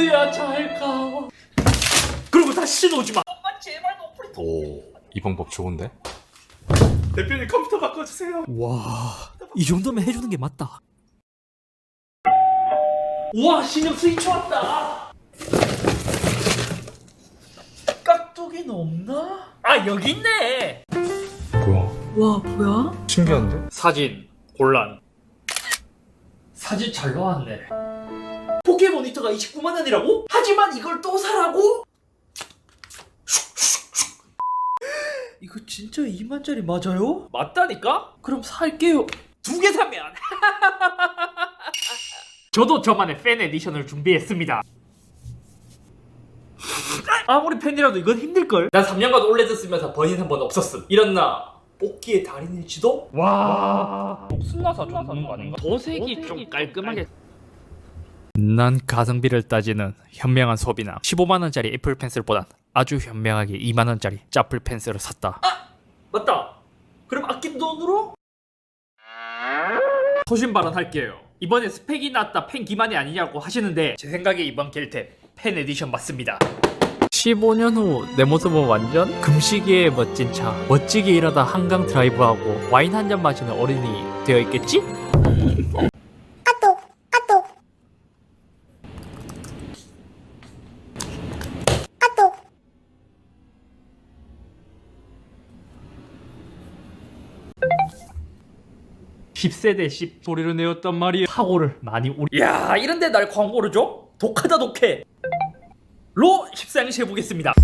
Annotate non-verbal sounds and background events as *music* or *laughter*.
어디야 잘 가 그리고 다시 오지 마 엄마 제발 노프리 오, 이 방법 좋은데? 대표님 컴퓨터 바꿔주세요 와, 이 정도면 해주는 게 맞다. 우와 신형 스위치 왔다 깍두기는 없나? 아 여기 있네 뭐야? 와 뭐야? 신기한데? 사진 곤란 사진 잘 나왔네 포켓 모니터가 29만 원이라고? 하지만 이걸 또 사라고? *laughs* 이거 진짜 2만짜리 맞아요? 맞다니까? 그럼 살게요 두 개 사면 *laughs* 저도 저만의 팬 에디션을 준비했습니다 *laughs* 아무리 팬이라도 이건 힘들걸 난 3년간 올레드 쓰면서 번인 한 번 없었음 이런 나 뽑기의 달인일지도? 와 신나서 좀 보는 거 아닌가? 도색이 좀 깔끔하게 난 가성비를 따지는 현명한 소비나 15만 원짜리 애플 펜슬보단 아주 현명하게 2만 원짜리 짜플 펜슬을 샀다. 맞다 그럼 아낀 돈으로? 소신 발언할게요 이번에 스펙이 낮다 펜 기만이 아니냐고 하시는데 제 생각에 이번 겔템 펜 에디션 맞습니다 15년 후 내 모습은 완전 금시기의 멋진 차, 멋지게 일하다 한강 드라이브하고 와인 한 잔 마시는 어른이 되어 있겠지? *laughs* 십 10세대 10 소리를 내었단 말이야 사고를 많이 우리 야 이런데 날 광고를 줘? 독하다 독해. 로 십상시 해보겠습니다